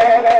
ਦੇ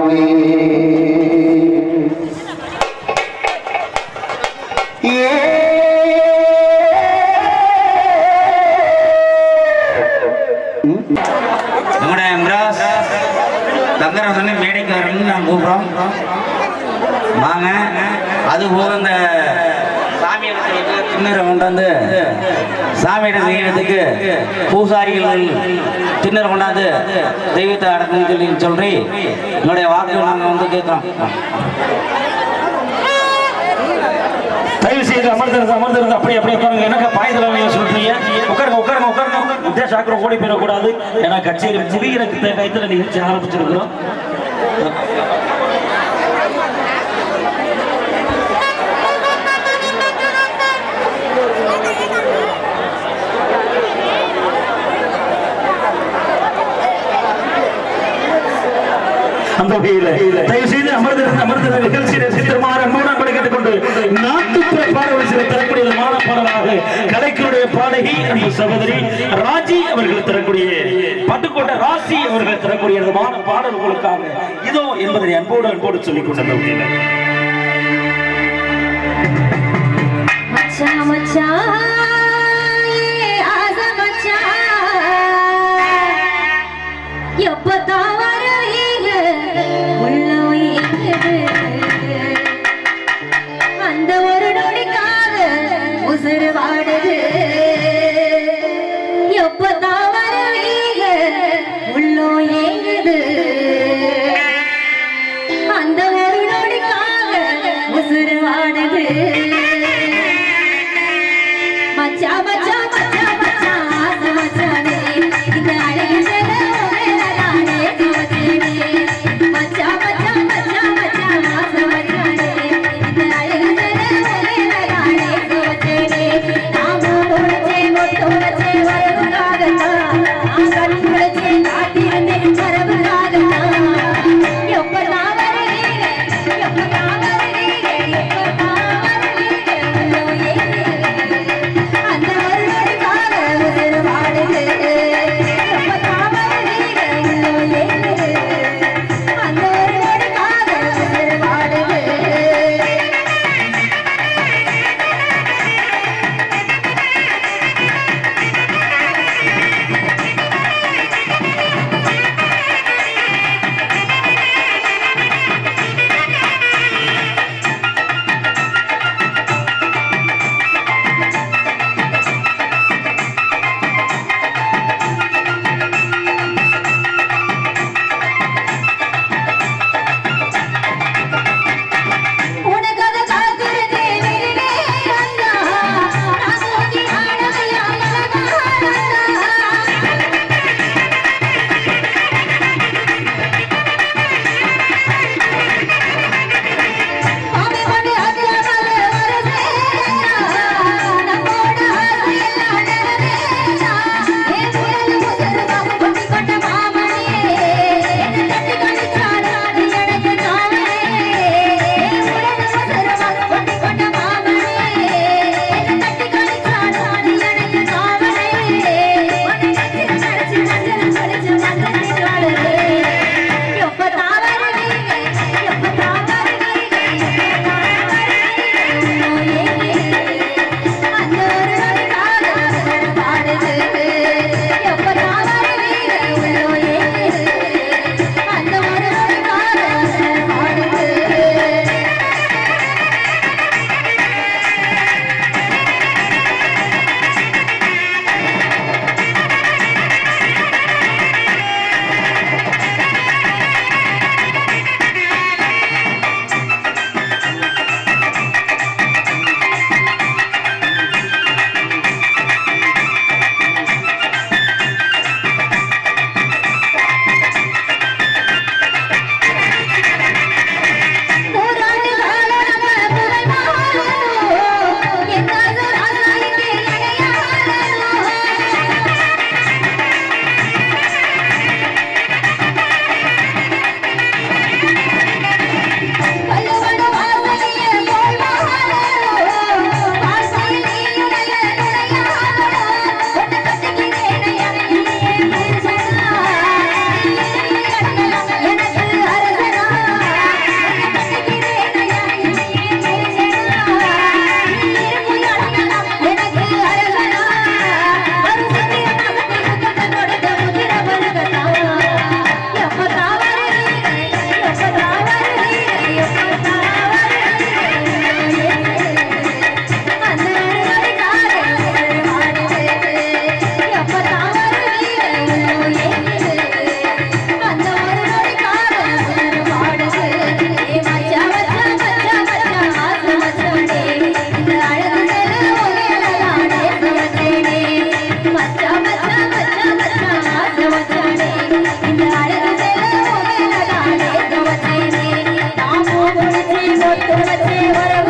வாங்க. அது போக இந்த சாமி இடத்துக்கு திண்ணறை கொண்டாந்து சாமியிடம் செய்யறதுக்கு பூசாரிகள் திண்ணறை கொண்டாந்து தெய்வத்தை அடக்கணும் சொல்லி சொல்லி என்னுடைய வாக்கு நாங்கள் வந்து கேட்குறோம். தயவு செய்து அமர்ந்திருந்து அமர்ந்திருந்து அப்படி அப்படி உட்காருங்க எனக்கு பாயத்தில் நீங்க சொல்றீங்க உட்காருங்க உட்காருங்க உட்காருங்க. உத்தேச ஆக்கிரம் ஓடி போயிடக்கூடாது. ஏன்னா கட்சியில் முடிகிற டயத்துல நிகழ்ச்சி ஆரம்பிச்சிருக்கிறோம். அந்த வகையில் தயவு செய்து அமர்ந்திருந்து அமர்ந்திருந்த நிகழ்ச்சியை ரசித்திருமாறு அன்போடு அன்பை கேட்டுக்கொண்டு நாட்டுப்புற பாடல் சில தரக்கூடிய விதமான பாடலாக கலைக்குடைய பாடகி அன்பு சகோதரி ராஜி அவர்கள் தரக்கூடிய பட்டுக்கோட்டை ராசி அவர்கள் தரக்கூடிய விதமான பாடல் உங்களுக்காக இதோ என்பதை அன்போடு அன்போடு சொல்லிக் கொண்ட வகையில் மச்சான் மச்சான் எப்பதான் वर